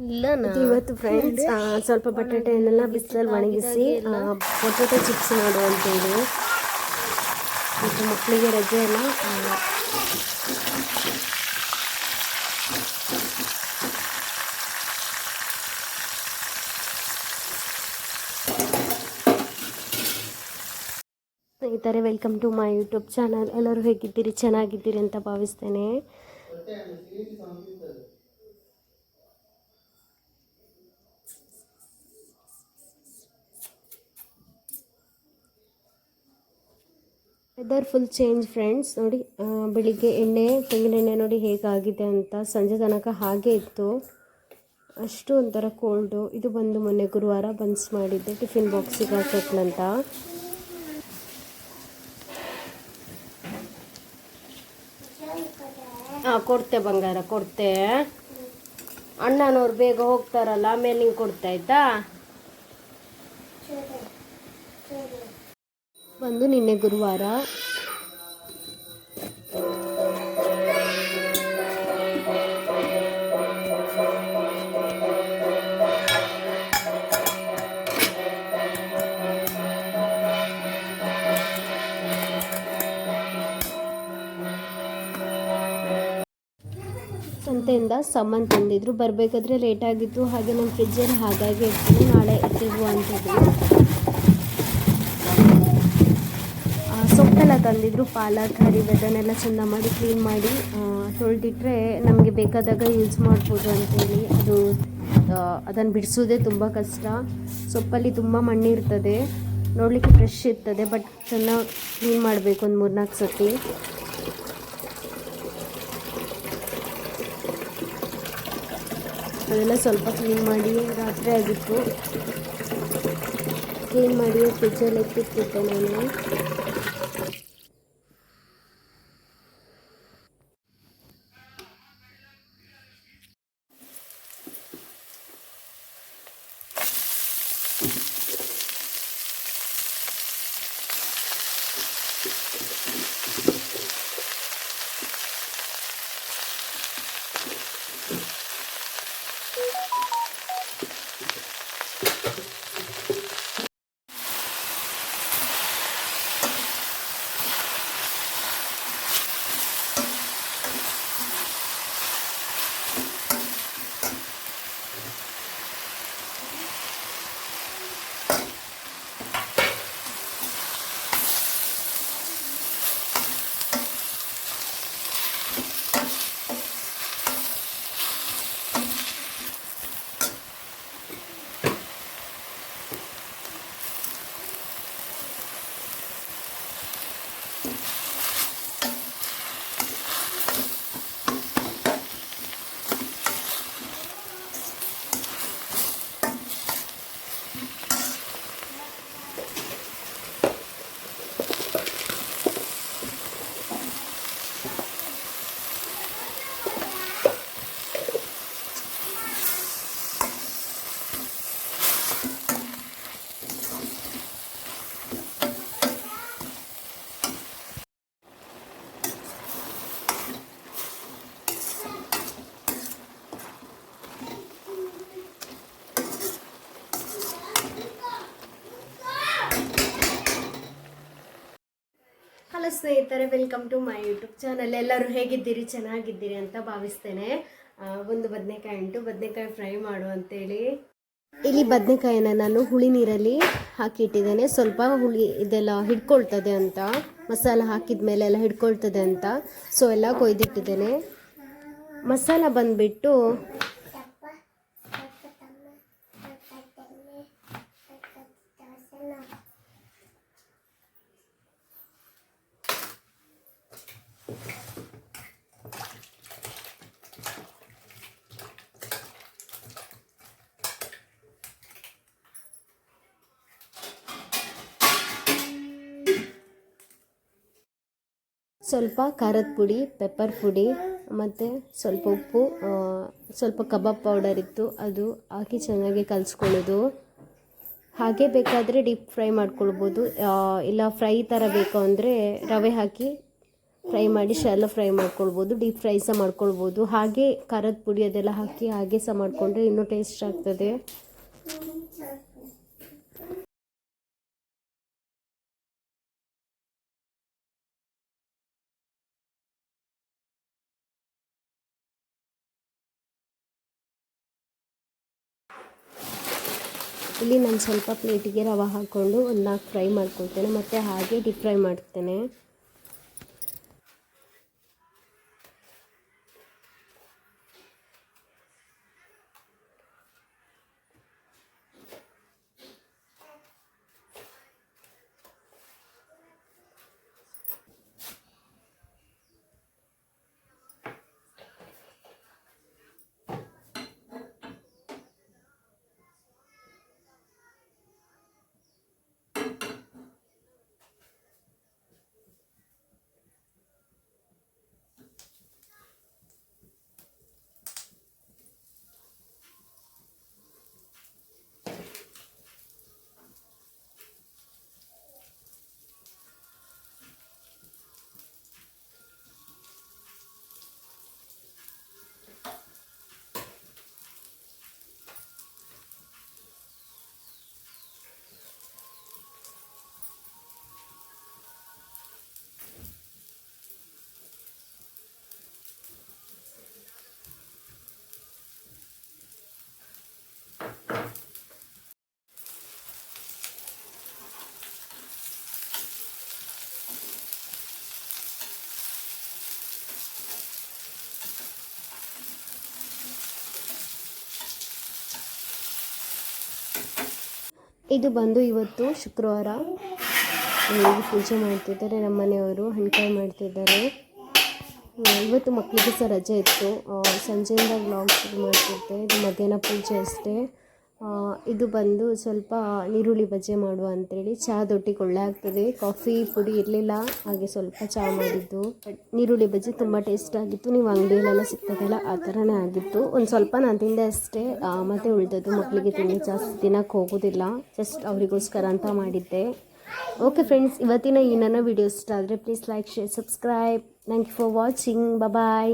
ಇಲ್ಲ ಇವತ್ತು ಫ್ರೆಂಡ್ಸ್ ಸ್ವಲ್ಪ ಬಟಾಟೆಯನ್ನೆಲ್ಲ ಬಿಸಿಲಲ್ಲಿ ಒಣಗಿಸಿ ಪೊಟೊಟೊ ಚಿಪ್ಸ್ ಮಾಡು ಅಂತೇಳಿ ಮತ್ತು ಮಕ್ಕಳಿಗೆ ರಜೆ ಎಲ್ಲ ಸ್ನೇಹಿತರೆ welcome to my YouTube channel ಎಲ್ಲರೂ ಹೇಗಿದ್ದೀರಿ? ಚೆನ್ನಾಗಿದ್ದೀರಿ ಅಂತ ಭಾವಿಸ್ತೇನೆ. ವೆದರ್ ಫುಲ್ ಚೇಂಜ್ ಫ್ರೆಂಡ್ಸ್ ನೋಡಿ ಬೆಳಿಗ್ಗೆ ಎಣ್ಣೆ, ತೆಂಗಿನ ಎಣ್ಣೆ ನೋಡಿ ಹೇಗಾಗಿದೆ ಅಂತ ಸಂಜೆ ತನಕ ಹಾಗೆ ಇತ್ತು. ಅಷ್ಟು ಒಂಥರ ಕೋಲ್ಡು ಇದು ಬಂದು ಮೊನ್ನೆ ಗುರುವಾರ ಬನ್ಸ್ ಮಾಡಿದ್ದೆ, ಟಿಫಿನ್ ಬಾಕ್ಸಿಗೆ ಹಾಕೋಕ್ಲಂತ ಹಾಂ, ಕೊಡ್ತೆ ಬಂಗಾರ, ಕೊಡ್ತೆ. ಅಣ್ಣನವ್ರು ಬೇಗ ಹೋಗ್ತಾರಲ್ಲ, ಆಮೇಲೆ ನಿಂಗೆ ಕೊಡ್ತಾ ಬಂದು ನಿನ್ನೆ ಗುರುವಾರ. ಸಂತೆಯಿಂದ ಸಾಮಾನು ತಂದಿದ್ರು. ಬರಬೇಕಾದ್ರೆ ಲೇಟ್ ಆಗಿತ್ತು. ಹಾಗೆ ನಮ್ಮ ಫ್ರಿಜ್ಜಲ್ಲಿ ಹಾಗಾಗಿ ಇರ್ತೀನಿ ನಾಳೆ ಎತ್ತಿವು ಅಂತಿದ್ರು ಸೊಪ್ಪೆಲ್ಲ ತಂದಿದ್ರು ಪಾಲಕ್ ಹರಿವೆ ಅದನ್ನೆಲ್ಲ ಚೆಂದ ಮಾಡಿ ಕ್ಲೀನ್ ಮಾಡಿ ತೊಳೆದಿಟ್ರೆ ನಮಗೆ ಬೇಕಾದಾಗ ಯೂಸ್ ಮಾಡ್ಬೋದು ಅಂತೇಳಿ. ಅದು ಅದನ್ನು ಬಿಡಿಸೋದೇ ತುಂಬ ಕಷ್ಟ. ಸೊಪ್ಪಲ್ಲಿ ತುಂಬ ಮಣ್ಣಿರ್ತದೆ. ನೋಡಲಿಕ್ಕೆ ಫ್ರೆಶ್ ಇರ್ತದೆ ಬಟ್ ಚೆನ್ನಾಗಿ ಕ್ಲೀನ್ ಮಾಡಬೇಕು ಒಂದು ಮೂರ್ನಾಲ್ಕು ಸತಿ ಅದೆಲ್ಲ ಸ್ವಲ್ಪ ಕ್ಲೀನ್ ಮಾಡಿ ರಾತ್ರಿ ಆಗಿತ್ತು. ಕ್ಲೀನ್ ಮಾಡಿ ಫ್ರಿಜ್ಜಲ್ಲಿ ಇಟ್ಟಿರ್ತಿದ್ದೆ ನಾನು. ಹಲೋ ಸ್ನೇಹಿತರೆ welcome to my YouTube channel ಎಲ್ಲರೂ ಹೇಗಿದ್ದೀರಿ, ಚೆನ್ನಾಗಿದ್ದೀರಿ ಅಂತ ಭಾವಿಸ್ತೇನೆ. ಒಂದು ಬದನೆಕಾಯಿ ಉಂಟು ಬದನೆಕಾಯಿ ಫ್ರೈ ಮಾಡು ಅಂತೇಳಿ. ಇಲ್ಲಿ ಬದನೆಕಾಯಿನ ನಾನು ಹುಳಿ ನೀರಲ್ಲಿ ಹಾಕಿ ಇಟ್ಟಿದ್ದೇನೆ ಸ್ವಲ್ಪ ಹುಳಿ ಇದೆಲ್ಲ ಹಿಡ್ಕೊಳ್ತದೆ ಅಂತ, ಮಸಾಲ ಹಾಕಿದ ಮೇಲೆ ಎಲ್ಲ ಹಿಡ್ಕೊಳ್ತದೆ ಅಂತ. ಸೊ ಎಲ್ಲ ಕೊಯ್ದಿಟ್ಟಿದ್ದೇನೆ. ಮಸಾಲ ಬಂದ್ಬಿಟ್ಟು ಸ್ವಲ್ಪ ಖಾರದ ಪುಡಿ ಪೆಪ್ಪರ್ ಪುಡಿ, ಮತ್ತು ಸ್ವಲ್ಪ ಉಪ್ಪು ಸ್ವಲ್ಪ ಕಬಾಬ್ ಪೌಡರ್ ಇತ್ತು. ಅದು ಹಾಕಿ ಚೆನ್ನಾಗಿ ಕಲಿಸ್ಕೊಳ್ಳೋದು. ಹಾಗೆ ಬೇಕಾದರೆ ಡೀಪ್ ಫ್ರೈ ಮಾಡ್ಕೊಳ್ಬೋದು. ಇಲ್ಲ ಫ್ರೈ ಥರ ಬೇಕು ಅಂದರೆ ರವೆ ಹಾಕಿ ಫ್ರೈ ಮಾಡಿ ಶಾಲ ಫ್ರೈ ಮಾಡ್ಕೊಳ್ಬೋದು. ಡೀಪ್ ಫ್ರೈ ಸಹ ಮಾಡ್ಕೊಳ್ಬೋದು. ಹಾಗೆ ಖಾರದ ಪುಡಿ ಅದೆಲ್ಲ ಹಾಕಿ ಹಾಗೆ ಸಹ ಮಾಡಿಕೊಂಡ್ರೆ ಇನ್ನೂ ಟೇಸ್ಟ್ ಆಗ್ತದೆ. ಇಲ್ಲಿ ನಾನು ಸ್ವಲ್ಪ ಪ್ಲೇಟಿಗೆ ರವೆ ಹಾಕ್ಕೊಂಡು ಒಂದು ನಾಲ್ಕು ಫ್ರೈ ಮಾಡ್ಕೊಳ್ತೇನೆ, ಮತ್ತು ಹಾಗೆ ಡೀಪ್ ಫ್ರೈ ಮಾಡ್ತೇನೆ. ಇದು ಬಂದು ಇವತ್ತು ಶುಕ್ರವಾರ. ಪೂಜೆ ಮಾಡ್ತಿದ್ದಾರೆ, ನಮ್ಮ ಮನೆಯವರು ಹಣ್ಕಾಯಿ ಮಾಡ್ತಿದ್ದಾರೆ. ಇವತ್ತು ಮಕ್ಕಳಿಗೆ ಸಹ ರಜೆ ಇತ್ತು. ಸಂಜೆಯಿಂದ ವ್ಲಾಗ್ ಶುರು ಮಾಡ್ತಿದ್ದೆ. ಇದು ಮಧ್ಯಾಹ್ನ ಪೂಜೆ ಅಷ್ಟೇ. ಇದು ಬಂದು ಸ್ವಲ್ಪ ನೀರುಳ್ಳಿ ಬಜ್ಜೆ ಮಾಡುವ ಅಂತೇಳಿ ಚಹಾದೊಟ್ಟಿಗೆ ಒಳ್ಳೆ ಆಗ್ತದೆ. ಕಾಫಿ, ಪುಡಿ ಇರಲಿಲ್ಲ, ಹಾಗೆ ಸ್ವಲ್ಪ ಚಹಾ ಮಾಡಿದ್ದು. ಬಟ್ ನೀರುಳ್ಳಿ ಬಜ್ಜಿ ತುಂಬ ಟೇಸ್ಟ್ ಆಗಿತ್ತು. ನೀವು ಅಂಗಡಿಯಲ್ಲೆಲ್ಲ ಸಿಗ್ತದಲ್ಲ ಆ ಥರನೇ ಆಗಿತ್ತು. ಒಂದು ಸ್ವಲ್ಪ ನಾನು ತಿಂದೆ ಅಷ್ಟೇ. ಮತ್ತೆ ಉಳಿದದ್ದು ಮಕ್ಕಳಿಗೆ ತಿಂಡಿ ಜಾಸ್ತಿ ದಿನಕ್ಕೆ ಹೋಗೋದಿಲ್ಲ. ಜಸ್ಟ್ ಅವರಿಗೋಸ್ಕರ ಅಂತ ಮಾಡಿದ್ದೆ. ಓಕೆ ಫ್ರೆಂಡ್ಸ್ ಇವತ್ತಿನ ಈ ನನ್ನ ವಿಡಿಯೋ ಇಷ್ಟ ಆದರೆ please like share subscribe thank you for watching bye